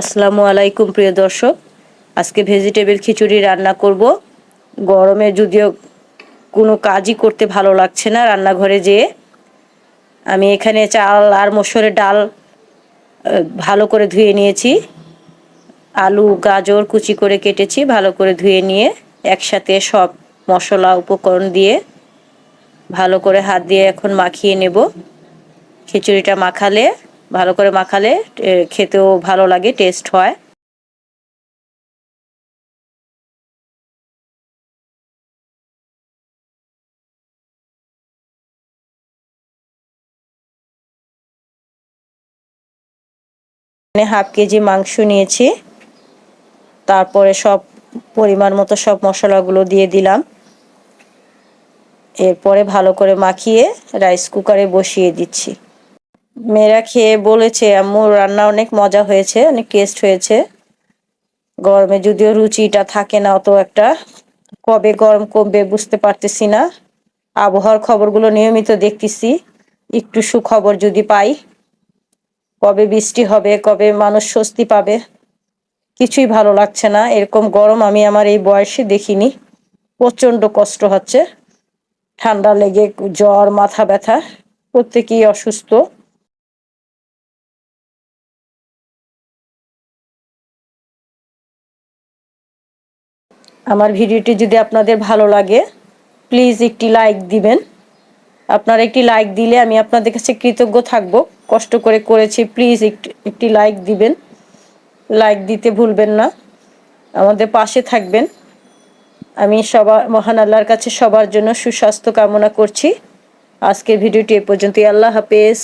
আসসালামু আলাইকুম, প্রিয় দর্শক। আজকে ভেজিটেবল খিচুড়ি রান্না করব। গরমে যদিও কোনো কাজই করতে ভালো লাগছে না রান্নাঘরে যেয়ে। আমি এখানে চাল আর মসুরের ডাল ভালো করে ধুয়ে নিয়েছি। আলু, গাজর কুচি করে কেটেছি, ভালো করে ধুয়ে নিয়ে একসাথে সব মশলা, উপকরণ দিয়ে ভালো করে হাত দিয়ে এখন মাখিয়ে নেব। খিচুড়িটা মাখালে ভালো করে মাখালে খেতেও ভালো লাগে টেস্ট হয়। হাফ কেজি মাংস নিয়েছি। তারপরে সব পরিমাণ মতো সব মশলাগুলো দিয়ে দিলাম। এরপরে ভালো করে মাখিয়ে রাইস কুকারে বসিয়ে দিচ্ছি। মেয়েরা খেয়ে বলেছে, আম্মুর রান্না অনেক মজা হয়েছে, অনেক টেস্ট হয়েছে। গরমে যদিও রুচিটা থাকে না অত একটা। কবে গরম কমবে বুঝতে পারতেছি না। আবহাওয়ার খবরগুলো নিয়মিত দেখতেছি। একটু সুখবর যদি পাই, কবে বৃষ্টি হবে, কবে মানুষ স্বস্তি পাবে, কিছুই ভালো লাগছে না। এরকম গরম আমি আমার এই বয়সে দেখিনি। প্রচণ্ড কষ্ট হচ্ছে। ঠান্ডা লেগে জ্বর, মাথা ব্যথা, প্রত্যেকেই অসুস্থ। আমার ভিডিওটি যদি আপনাদের ভালো লাগে প্লিজ একটি লাইক দিবেন। আপনারা একটি লাইক দিলে আমি আপনাদের কাছে কৃতজ্ঞ থাকব। কষ্ট করে করেছি প্লিজ একটি লাইক দিবেন। লাইক দিতে ভুলবেন না। আমাদের পাশে থাকবেন। আমি সবার, মহান আল্লাহর কাছে সবার জন্য সুস্বাস্থ্য কামনা করছি। আজকের ভিডিওটি এ পর্যন্তই। আল্লাহ হাফেজ।